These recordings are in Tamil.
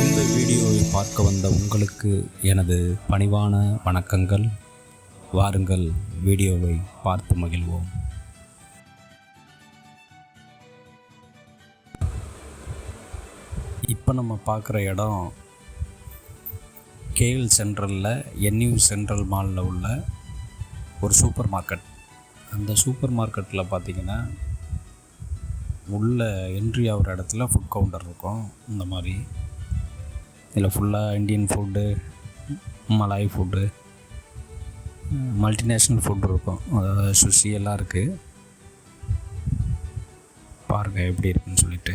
இந்த வீடியோவை பார்க்க வந்த உங்களுக்கு எனது பணிவான வணக்கங்கள். வாருங்கள் வீடியோவை பார்த்து மகிழ்வோம். இப்போ நம்ம பார்க்குற இடம் கேஎல் சென்ட்ரலில் என்யூ சென்ட்ரல் மாலில் உள்ள ஒரு சூப்பர் மார்க்கெட் அந்த சூப்பர் மார்க்கெட்டில் பார்த்தீங்கன்னா உள்ளே என்ட்ரி ஆகிற இடத்துல ஃபுட் கவுண்டர் இருக்கும். இந்த மாதிரி. இதில் ஃபுல்லாக Indian food Malay food multinational food இருக்கும். அதாவது சுஷி எல்லாம் இருக்குது பாருங்கள் எப்படி இருக்குன்னு சொல்லிட்டு.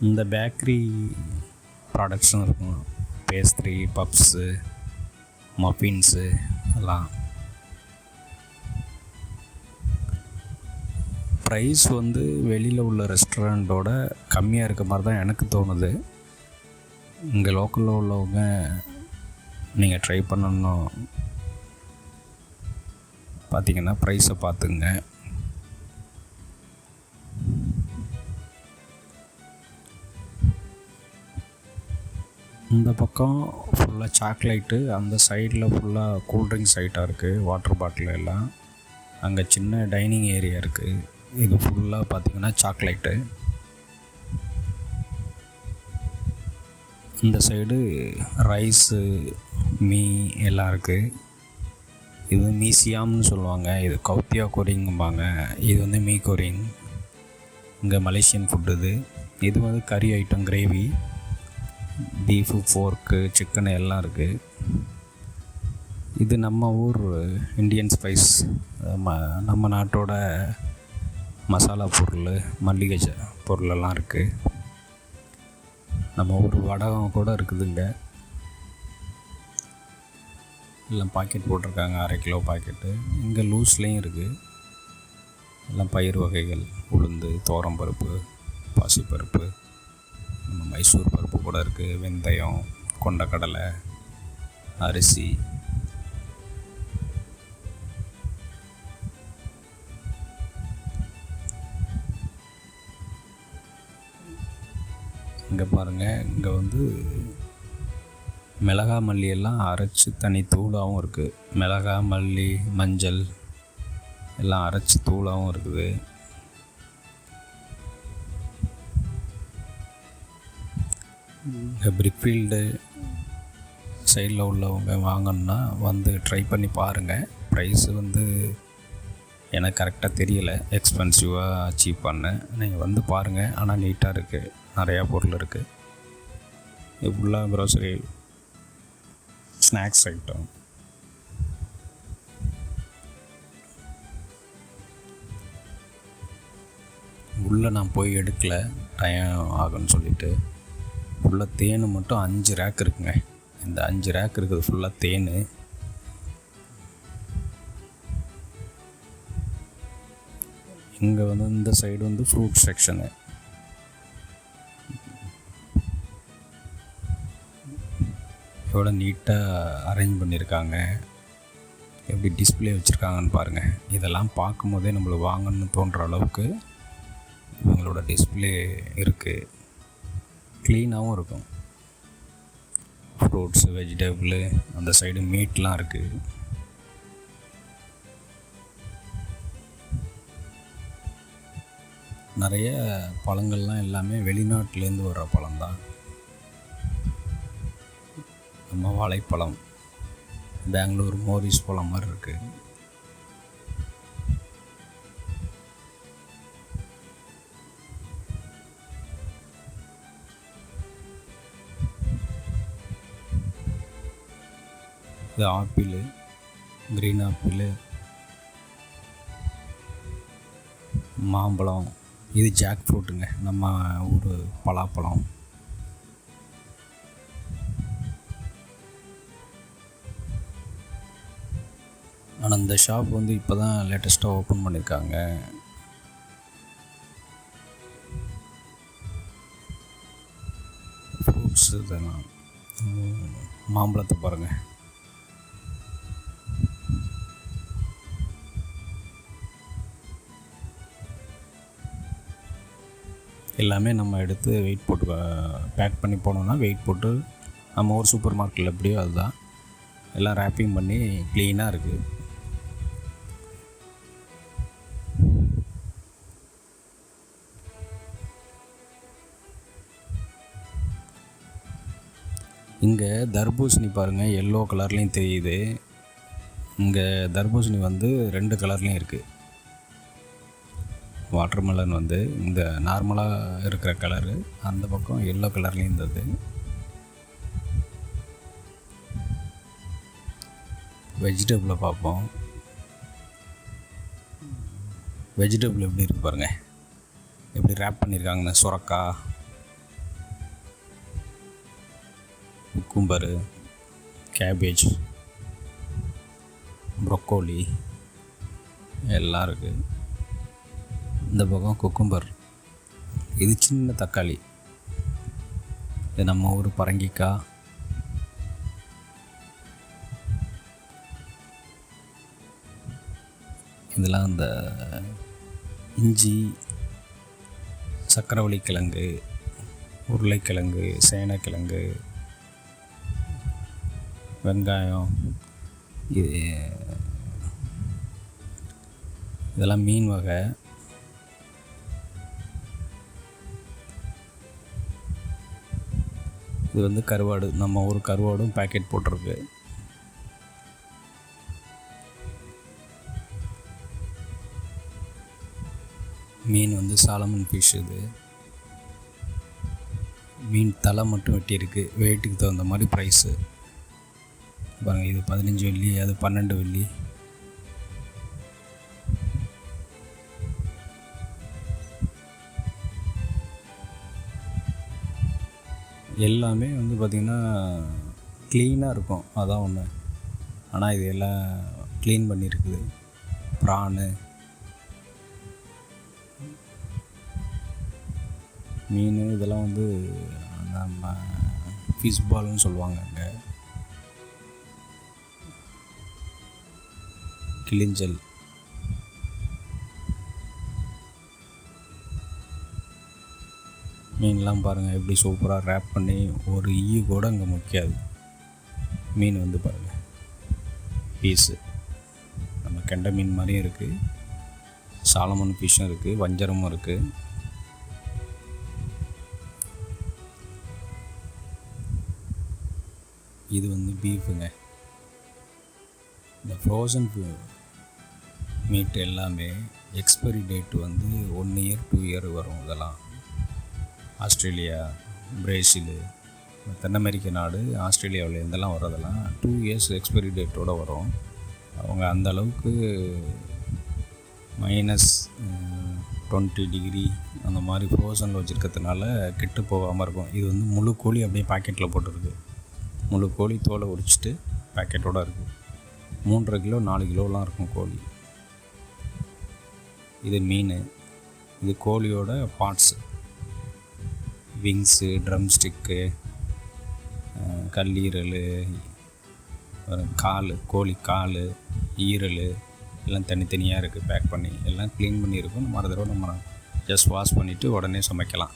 இந்த பேக்கரி ப்ராடக்ட்ஸும் இருக்கும். பேஸ்ட்ரி பப்ஸு மஃபின்ஸு எல்லாம். ப்ரைஸ் வந்து வெளியில் உள்ள ரெஸ்டாரண்ட்டோட கம்மியாக இருக்க மாதிரி தான் எனக்கு தோணுது. இங்கே லோக்கலில் உள்ளவங்க நீங்கள் ட்ரை பண்ணணும். பார்த்தீங்கன்னா ப்ரைஸை பார்த்துங்க இந்த பக்கம் ஃபுல்லாக சாக்லேட்டு அந்த சைடில் ஃபுல்லாக கூல்ட்ரிங்க்ஸ் ஐட்டாக இருக்குது வாட்டர் பாட்டில் எல்லாம். அங்கே சின்ன டைனிங் ஏரியா இருக்குது இது ஃபுல்லாக பார்த்திங்கன்னா சாக்லேட்டு இந்த சைடு ரைஸு மீ எல்லாம் இருக்குது இது மீசியாம்னு சொல்லுவாங்க. இது கௌத்தியா கொரிங்கும்பாங்க. இது வந்து மீ கொரிங். இங்கே மலேசியன் ஃபுட் இது. இது வந்து கறி item gravy beef pork chicken எல்லாம் இருக்குது இது நம்ம ஊர் இந்தியன் ஸ்பைஸ் நம்ம நாட்டோட மசாலா பொருள் மல்லிகை பொருளெல்லாம் இருக்குது நம்ம ஒரு வடகம் கூட இருக்குதுங்க. எல்லாம் பாக்கெட் போட்டிருக்காங்க அரை கிலோ பாக்கெட்டு இங்கே லூஸ்லேயும் இருக்குது எல்லாம் பயிர் வகைகள் உளுந்து பருப்பு பாசிப்பருப்பு நம்ம மைசூர் பருப்பு கூட இருக்குது வெந்தயம் கொண்டக்கடலை அரிசி இங்கே பாருங்கள் இங்கே வந்து மிளகா மல்லி எல்லாம் அரைச்சி தனி தூளாகவும் இருக்குது மிளகா மல்லி மஞ்சள் எல்லாம் அரைச்சி தூளாகவும் இருக்குது. இங்கே பிரிக்ஃபீல்டு சைடில் உள்ளவங்க வாங்கணுன்னா வந்து ட்ரை பண்ணி பாருங்கள் ப்ரைஸு வந்து எனக்கு கரெக்டாக தெரியலை. எக்ஸ்பென்சிவாக பண்ணேன் நீங்கள் வந்து பாருங்கள் ஆனால் நீட்டாக இருக்குது நிறையா பொருள் இருக்குது இது ஃபுல்லாக க்ரோசரி ஸ்நாக்ஸ் ஐட்டம் உள்ளே நான் போய் எடுக்கல டைம் ஆகும்னு சொல்லிட்டு. ஃபுல்லாக தேன் மட்டும் அஞ்சு ரேக் இருக்குங்க. இந்த அஞ்சு ரேக் இருக்குது ஃபுல்லாக தேன். இங்கே வந்து இந்த சைடு வந்து ஃப்ரூட் செக்ஷனு எவ்வளோ நீட்டாக அரேஞ்ச் பண்ணியிருக்காங்க எப்படி டிஸ்பிளே வச்சுருக்காங்கன்னு பாருங்கள் இதெல்லாம் பார்க்கும்போதே நம்மளுக்கு வாங்கணும்னு தோன்ற அளவுக்கு இவங்களோட டிஸ்பிளே இருக்குது க்ளீனாகவும் இருக்கும். ஃப்ரூட்ஸு வெஜிடபிள் அந்த சைடு மீட்லாம் இருக்குது நிறைய பழங்கள்லாம் எல்லாமே வெளிநாட்டிலேருந்து வர்ற பழம்தான். நம்ம வாழைப்பழம் பெங்களூர் மோரிஸ் பழம் மாதிரி இருக்குது இது ஆப்பிள் க்ரீன் ஆப்பிள் மாம்பழம். இது ஜாக் ஃப்ரூட்டுங்க நம்ம ஊர் பலாப்பழம். ஆனால் இந்த ஷாப் வந்து இப்போ தான் லேட்டஸ்ட்டாக ஓப்பன் பண்ணியிருக்காங்க ஃப்ரூட்ஸ் இதெல்லாம். மாம்பழத்தை பாருங்கள் எல்லாமே நம்ம எடுத்து வெயிட் போட்டு பேக் பண்ணி போனோம்னா வெயிட் போட்டு நம்ம ஒரு சூப்பர் மார்க்கெட்டில் எப்படியோ அதுதான். எல்லாம் ரேப்பிங் பண்ணி க்ளீனாக இருக்குது இங்கே தர்பூசணி பாருங்கள் எல்லோ கலர்லேயும் தெரியுது. இங்கே தர்பூசணி வந்து ரெண்டு கலர்லேயும் இருக்குது வாட்டர்மெலன் வந்து இந்த நார்மலாக இருக்கிற கலரு அந்த பக்கம் எல்லோ கலர்லேயும் இருந்தது. வெஜிடபிளை பார்ப்போம். வெஜிடபிள் எப்படி இருக்கு பாருங்கள் எப்படி ரேப் பண்ணியிருக்காங்கண்ணே சுரக்கா. குக்கும்பரு கேபேஜ் ப்ரொக்கோலி எல்லாம் இருக்குது இந்த பக்கம் குக்கும்பர் இது சின்ன தக்காளி. இது நம்ம ஊர் பரங்கிக்காய் இதெல்லாம் இந்த இஞ்சி சக்கரவள்ளி கிழங்கு உருளைக்கிழங்கு சேனக்கிழங்கு வெங்காயம் இது இதெல்லாம் மீன் வகை. இது வந்து கருவாடு. நம்ம ஊர் கருவாடும் பேக்கெட் போட்டிருக்கு. மீன் வந்து சாலமன் ஃபிஷ் இது. மீன் தலை மட்டும் வெட்டியிருக்கு. வெயிட்டுக்கு தகுந்த மாதிரி ப்ரைஸு பாருங்கள் இது பதினஞ்சு வெள்ளி அது பன்னெண்டு வெள்ளி. எல்லாமே வந்து பார்த்திங்கன்னா க்ளீனாக இருக்கும். அதான் ஒன்று ஆனால் இது எல்லாம் க்ளீன் பண்ணியிருக்குது ப்ரானு. மீன் இதெல்லாம் வந்து நம்ம ஃபிஷ் பால்னு சொல்லுவாங்க அங்கே. கிளிஞ்சல். மீன்லாம் பாருங்கள் எப்படி சூப்பராக ரேப் பண்ணி ஒரு ஈ கூட அங்கே முக்கியாது. மீன் வந்து பாருங்கள் பீஸு நம்ம கெண்டை மீன் மாதிரியும் இருக்குது சாலமன் ஃபிஷ்ஷும் இருக்குது வஞ்சரமும் இருக்குது இது வந்து பீஃபுங்க இந்த ஃப்ரோசன் மீட் எல்லாமே எக்ஸ்பைரி டேட் வந்து ஒன் இயர் டூ இயர் வரும் இதெல்லாம். ஆஸ்திரேலியா பிரேசிலு தென் அமெரிக்க நாடு ஆஸ்திரேலியாவில் இருந்தெல்லாம் வர்றதெல்லாம் டூ இயர்ஸ் எக்ஸ்பைரி டேட்டோடு வரும். அவங்க அந்த அளவுக்கு மைனஸ் டுவெண்ட்டி டிகிரி அந்த மாதிரி ஃப்ரோசனில் வச்சுருக்கிறதுனால கெட்டு போகாமல் இருக்கும். இது வந்து முழு கோழி அப்படியே பாக்கெட்டில் போட்டிருக்கு. முழு கோழி தோலை உரிச்சிட்டு பேக்கெட்டோடு இருக்குது மூன்றரை கிலோ நாலு கிலோலாம் இருக்கும் கோழி. இது மீன் இது கோழியோட பார்ட்ஸு விங்ஸு ட்ரம் ஸ்டிக்கு கல்லீரல் கால் கோழி கால் ஈரல் எல்லாம் தனித்தனியாக இருக்குது பேக் பண்ணி எல்லாம் க்ளீன் பண்ணியிருக்கோம். மறு தடவை நம்ம ஜஸ்ட் வாஷ் பண்ணிவிட்டு உடனே சமைக்கலாம்.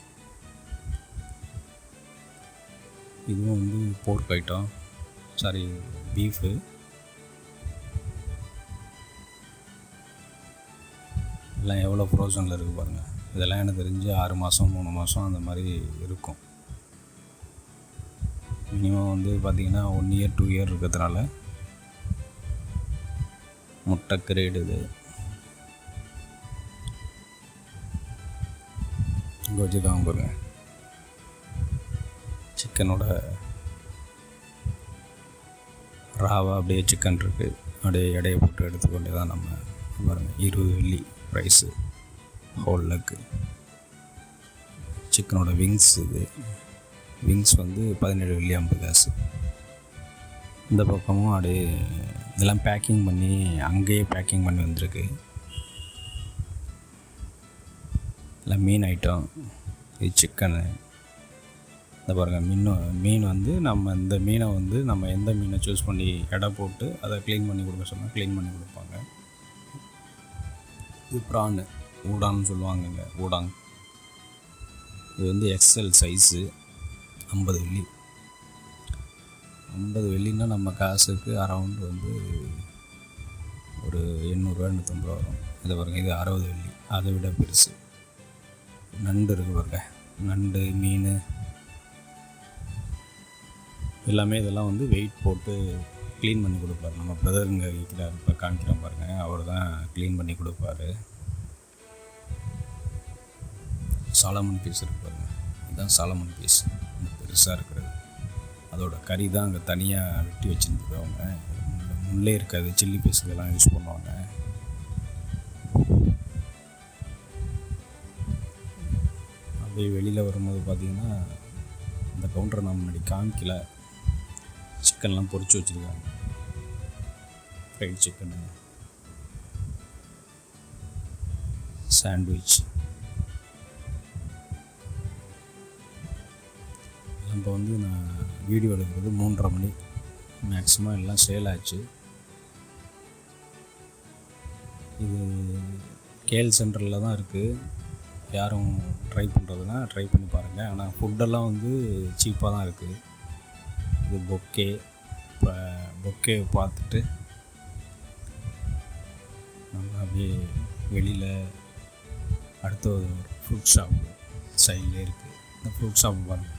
இதுவும் வந்து போர்க் ஐட்டம். சாரி பீஃபு எல்லாம் எவ்வளோ ஃப்ரோசனில் இருக்குது பாருங்கள் இதெல்லாம் எனக்கு தெரிஞ்சு ஆறு மாதம் மூணு மாதம் அந்த மாதிரி இருக்கும். மினிமம் வந்து பார்த்திங்கன்னா ஒன் இயர் டூ இயர் இருக்கிறதுனால முட்டை கிரேடு இது. இங்கே வச்சுருக்காங்க பாருங்க. சிக்கனோட ராவா அப்படியே சிக்கன் இருக்குது அப்படியே எடையை போட்டு எடுத்துக்கொண்டே தான் நம்ம பாருங்கள் இருபது வெள்ளி. ரைஸு ஹோல் லக்கு சிக்கனோட விங்ஸ் இது. விங்ஸ் வந்து பதினேழு வெள்ளி ஐம்பது காசு. இந்த பக்கமும் அப்படியே இதெல்லாம் பேக்கிங் பண்ணி அங்கேயே பேக்கிங் பண்ணி வந்திருக்கு. எல்லாம் மீன் ஐட்டம் இது சிக்கனு இந்த பாருங்கள் மீன் மீன் வந்து நம்ம இந்த மீனை வந்து நம்ம எந்த மீனை சூஸ் பண்ணி எடை போட்டு அதை க்ளீன் பண்ணி கொடுக்க சொன்னால் க்ளீன் பண்ணி கொடுப்பாங்க. இது ப்ரானு ஊடான்னு சொல்லுவாங்கங்க ஊடாங். இது வந்து எக்ஸ்எல் சைஸு ஐம்பது வெள்ளி. ஐம்பது வெள்ளின்னா நம்ம காசுக்கு அரவுண்டு வந்து ஒரு எண்ணூறுரூவா எண்ணூற்றம்பது ரூபா வரும். இதை பாருங்கள் இது அறுபது வெள்ளி. அதை விட பெருசு. நண்டு இருக்கு பாருங்க. நண்டு மீன் எல்லாமே இதெல்லாம் வந்து வெயிட் போட்டு க்ளீன் பண்ணி கொடுப்பாரு. நம்ம பிரதருங்க இங்கே இருக்கிறார் இப்போ காமிக்கிறோம் பாருங்கள் அவர் தான் க்ளீன் பண்ணி கொடுப்பாரு. சாலமன் பீஸ் இருக்கு பாருங்கள் இதுதான் சாலமன் பீஸ் பெருசாக இருக்கிறது. அதோட கறி தான் அங்கே தனியாக வெட்டி வச்சுருந்துருக்காங்க முள்ளே இருக்காது. சில்லி பீஸுக்கெல்லாம் யூஸ் பண்ணுவாங்க. அப்படியே வெளியில் வரும்போது பார்த்திங்கன்னா இந்த கவுண்டரை நான் முன்னாடி காமிக்கல. சிக்கன்லாம் பொறிச்சு வச்சுருக்காங்க. ஃப்ரைட் சிக்கனு சாண்ட்விச் இப்போ வந்து நான் வீடியோ எடுக்கிறது மூன்றரை மணி. மேக்ஸிமம் எல்லாம் சேல் ஆச்சு. இது கேஎல் சென்டரில் தான் இருக்குது யாரும் ட்ரை பண்ணுறதுனா ட்ரை பண்ணி பாருங்கள் ஆனால் ஃபுட்டெல்லாம் வந்து சீப்பாக தான் இருக்குது இது பொக்கே இப்போ பொக்கே பார்த்துட்டு நம்ம அப்படியே வெளியில் அடுத்த ஒரு ஃப்ரூட் ஷாப் சைட்லேயே இருக்குது இந்த ஃப்ரூட் ஷாப் பாருங்கள்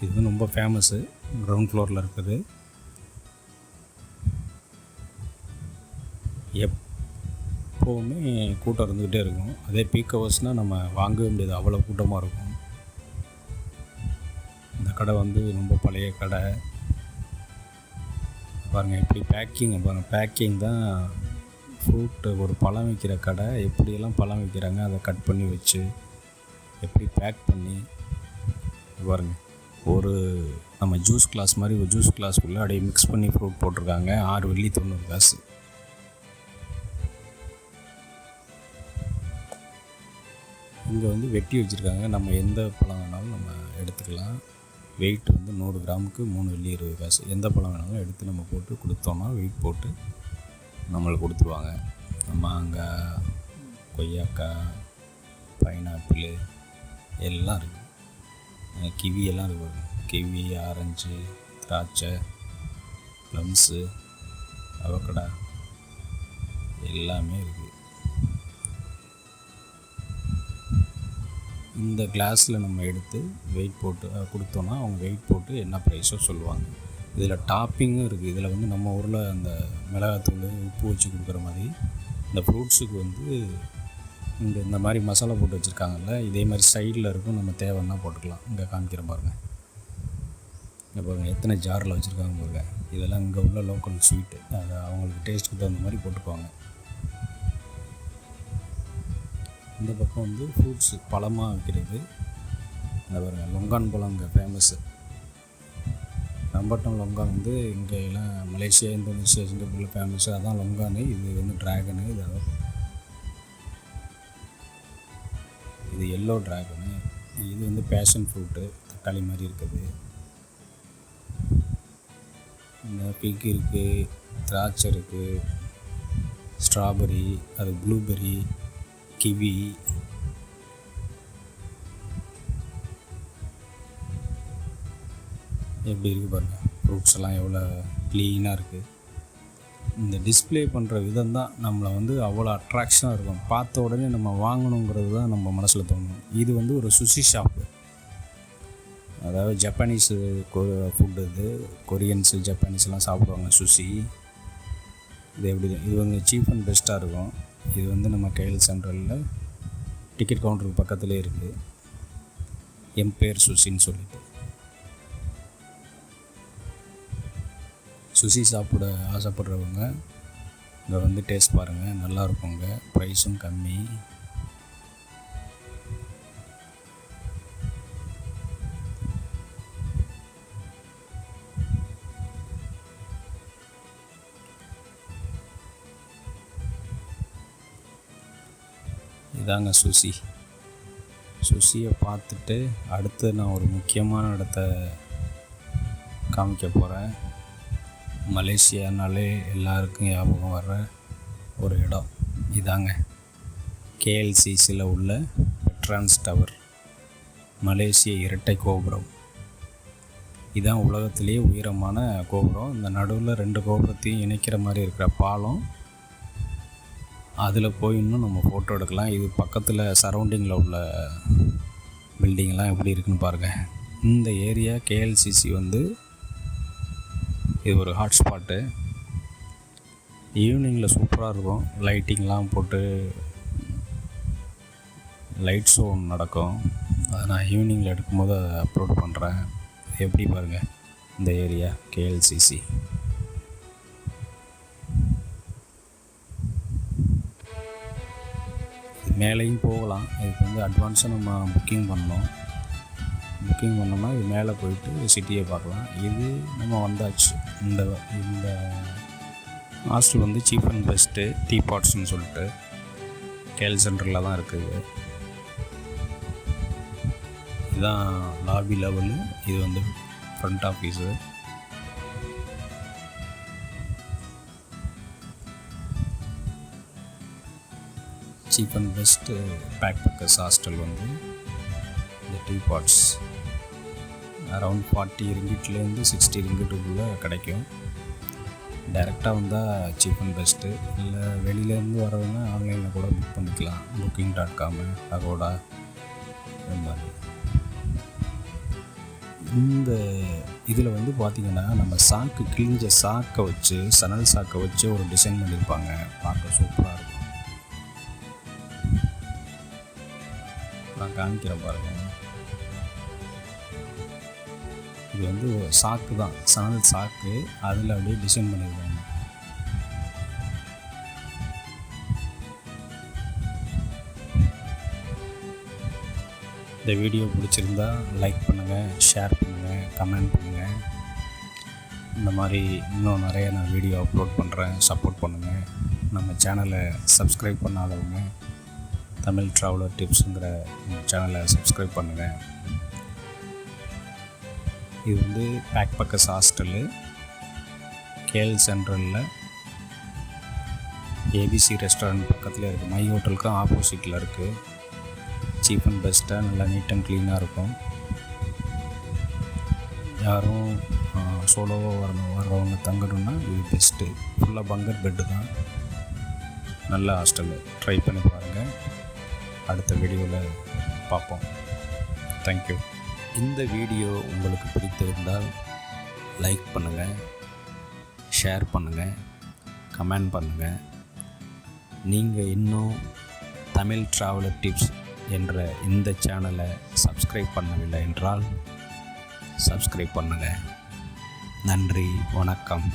இது வந்து ரொம்ப ஃபேமஸ்ஸு கிரவுண்ட் ஃப்ளோரில் இருக்குது. எப்போவுமே கூட்டம் இருந்துக்கிட்டே இருக்கும். அதே பீக் ஹவர்ஸ்னால் நம்ம வாங்கவே முடியாது. அவ்வளோ கூட்டமாக இருக்கும். இந்த கடை வந்து ரொம்ப பழைய கடை. பாருங்கள் எப்படி பேக்கிங் பாருங்கள் பேக்கிங் தான் ஃப்ரூட்டு ஒரு பழம் விற்கிற கடை. எப்படியெல்லாம் பழம் விற்கிறாங்க அதை கட் பண்ணி வச்சு எப்படி பேக் பண்ணி பாருங்கள் ஒரு நம்ம ஜூஸ் கிளாஸ் மாதிரி ஒரு ஜூஸ் கிளாஸ்க்குள்ளே அப்படியே மிக்ஸ் பண்ணி ஃப்ரூட் போட்டிருக்காங்க. ஆறு வெள்ளி தொண்ணூறு காசு. இங்கே வந்து வெட்டி வச்சுருக்காங்க. நம்ம எந்த பழம் வேணாலும் நம்ம எடுத்துக்கலாம். வெயிட் வந்து நூறு கிராமுக்கு மூணு வெள்ளி இருபது காசு. எந்த பழம் வேணாலும் எடுத்து நம்ம போட்டு கொடுத்தோம்னா வெயிட் போட்டு நம்மளுக்கு கொடுத்துருவாங்க. மாங்காய் கொய்யாக்காய் பைனாப்பிள் எல்லாம் இருக்குது கிவி எல்லாம் இருக்கு கிவி ஆரஞ்சு திராட்சை ப்ளம்ஸு அவக்கடா எல்லாமே இருக்குது இந்த கிளாஸில் நம்ம எடுத்து வெயிட் போட்டு கொடுத்தோன்னா அவங்க வெயிட் போட்டு என்ன ப்ரைஸோ சொல்லுவாங்க. இதில் டாப்பிங்கும் இருக்குது இதில் வந்து நம்ம ஊரில் அந்த மிளகாத்தூள் உப்பு வச்சு கொடுக்குற மாதிரி இந்த ஃப்ரூட்ஸுக்கு வந்து இந்த இந்த மாதிரி மசாலா போட்டு வச்சுருக்காங்கல்ல இதே மாதிரி சைடில் இருக்கும். நம்ம தேவைன்னா போட்டுக்கலாம். இங்கே காமிக்கிற பாருங்க. இங்கே பாருங்க எத்தனை ஜாரில் வச்சுருக்காங்க பாருங்க. இதெல்லாம் இங்கே உள்ள லோக்கல் ஸ்வீட்டு அதை அவங்களுக்கு டேஸ்ட்டுக்கு தகுந்த மாதிரி போட்டுக்குவாங்க. இந்த பக்கம் வந்து ஃப்ரூட்ஸு பழமாக விற்கிறது. இந்த பாருங்க லொங்கான் பழம் இங்கே ஃபேமஸ்ஸு ரம்பட்டம் லொங்கான் வந்து இங்கே எல்லாம் மலேசியா இந்தோனேஷியா சிங்கப்பூரில் ஃபேமஸ்ஸு அதான் லொங்கானு இது வந்து ட்ராகனு இது இது எல்லோ ட்ராகனு இது வந்து பேஷன் ஃப்ரூட்டு தக்காளி மாதிரி இருக்குது. இந்த பிக் இருக்குது திராட்சை இருக்குது ஸ்ட்ராபெரி அது ப்ளூபெர்ரி கிவி எப்படி இருக்குது பாருங்கள் ஃப்ரூட்ஸ் எல்லாம் எவ்வளோ க்ளீனாக இருக்குது இந்த டிஸ்ப்ளே பண்ணுற விதம் தான் நம்மளை வந்து அவ்வளோ அட்ராக்ஷனாக இருக்கும். பார்த்த உடனே நம்ம வாங்கணுங்கிறது தான் நம்ம மனசில் தோணும். இது வந்து ஒரு சுஷி ஷாப்பு அதாவது ஜப்பானீஸ் ஃபுட்டு இது கொரியன்ஸு ஜப்பானீஸ்லாம் சாப்பிடுவாங்க சுஷி இது எப்படி இது வந்து சீப் அண்ட் பெஸ்ட்டாக இருக்கும். இது வந்து நம்ம கையில் சென்ட்ரலில் டிக்கெட் கவுண்டருக்கு பக்கத்துலேயே இருக்குது எம்பேர் சுசின்னு சொல்லிட்டு. சுசி சாப்பிட ஆசைப்படுறவங்க இங்கே வந்து டேஸ்ட் பாருங்கள் நல்லா இருக்குங்க. ப்ரைஸும் கம்மி. இதாங்க சுஷி சுசியை பார்த்துட்டு அடுத்து நான் ஒரு முக்கியமான இடத்த காமிக்க போகிறேன் மலேசியானாலே எல்லாருக்கும் ஞாபகம் வர்ற ஒரு இடம். இதாங்க. கேஎல்சிசியில் உள்ள பெட்ரான்ஸ் டவர். மலேசிய இரட்டை கோபுரம். இதுதான் உலகத்திலேயே உயரமான கோபுரம். இந்த நடுவில் ரெண்டு கோபுரத்தையும் இணைக்கிற மாதிரி இருக்கிற பாலம் அதில் போய் இன்னும் நம்ம ஃபோட்டோ எடுக்கலாம். இது பக்கத்தில் சரௌண்டிங்கில் உள்ள பில்டிங்லாம் எப்படி இருக்குன்னு பாருங்கள் இந்த ஏரியா கேஎல்சிசி வந்து இது ஒரு ஹாட்ஸ்பாட்டு ஈவினிங்கில் சூப்பராக இருக்கும். லைட்டிங்லாம் போட்டு லைட் ஷோ ஒன்று நடக்கும். அதை நான் ஈவினிங்கில் எடுக்கும்போது அதை அப்லோட் பண்ணுறேன் எப்படி பாருங்கள் இந்த ஏரியா கேஎல்சிசி மேலேயும் போகலாம். இதுக்கு வந்து அட்வான்ஸாக நம்ம புக்கிங் பண்ணோம் புக்கிங் பண்ணோம்னா இது மேலே போயிட்டு சிட்டியை பார்க்கலாம். இது நம்ம வந்தாச்சு. இந்த இந்த ஹாஸ்டல் வந்து சீப் அண்ட் பெஸ்ட்டு டீ பாட்ஸ்னு சொல்லிட்டு கேல் சென்டரில் தான் இருக்குது இதுதான் லாபி லெவலு இது வந்து front office cheap and best backpackers hostel வந்து இந்த டீ பாட்ஸ் அரவுண்ட் ஃபார்ட்டி ரிங்கிட்லேருந்து சிக்ஸ்டி ரிங்கிட்டுக்குள்ளே கிடைக்கும். டைரெக்டாக வந்தால் சீப் அண்ட் பெஸ்ட்டு இல்லை வெளியிலேருந்து வரவங்க ஆன்லைனில் கூட புக் பண்ணிக்கலாம். புக்கிங் டாட் காமு அகோடா இந்த மாதிரி. இந்த இதில் வந்து பார்த்திங்கன்னா நம்ம சாக்கு கிழிஞ்ச சாக்கை வச்சு சணல் சாக்கை வச்சு ஒரு டிசைன் பண்ணியிருப்பாங்க. பார்க்க சூப்பராக காமிக்கிறேன் பாருங்கள் இது வந்து சாக்கு தான். சாணல் சாக்கு அதில் அப்படியே டிசைன் பண்ணியிருக்காங்க இந்த வீடியோ பிடிச்சிருந்தா லைக் பண்ணுங்கள் ஷேர் பண்ணுங்கள் கமெண்ட் பண்ணுங்கள் இந்த மாதிரி இன்னும் நிறைய நான் வீடியோ அப்லோட் பண்ணுறேன் சப்போர்ட் பண்ணுங்கள் நம்ம சேனலை சப்ஸ்கிரைப் பண்ணாதவங்க தமிழ் ட்ராவலர் டிப்ஸுங்கிற சேனலை சப்ஸ்கிரைப் பண்ணுங்கள் இது வந்து பேக் பக்கஸ் ஹாஸ்டலு கேஎல் சென்ட்ரலில் ஏபிசி ரெஸ்டாரண்ட் பக்கத்தில் இருக்குது மை ஹோட்டலுக்கும் ஆப்போசிட்டில் இருக்குது சீப் அண்ட் பெஸ்ட்டாக நல்லா நீட் அண்ட் க்ளீனாக இருக்கும். யாரும் சோலோவாக வரணும் வர்றவங்க தங்கணும்னா இது பெஸ்ட்டு ஃபுல்லாக பங்கர் பெட்டு தான். நல்ல ஹாஸ்டலு ட்ரை பண்ணி பாருங்கள் அடுத்த வீடியோவில் பார்ப்போம். தேங்க்யூ இந்த வீடியோ உங்களுக்கு பிடித்திருந்தால் லைக் பண்ணுங்கள் ஷேர் பண்ணுங்கள் கமெண்ட் பண்ணுங்கள் நீங்கள் இன்னும் தமிழ் ட்ராவலர் டிப்ஸ் என்ற இந்த சேனலை சப்ஸ்கிரைப் பண்ணவில்லை என்றால் சப்ஸ்கிரைப் பண்ணுங்கள் நன்றி வணக்கம்.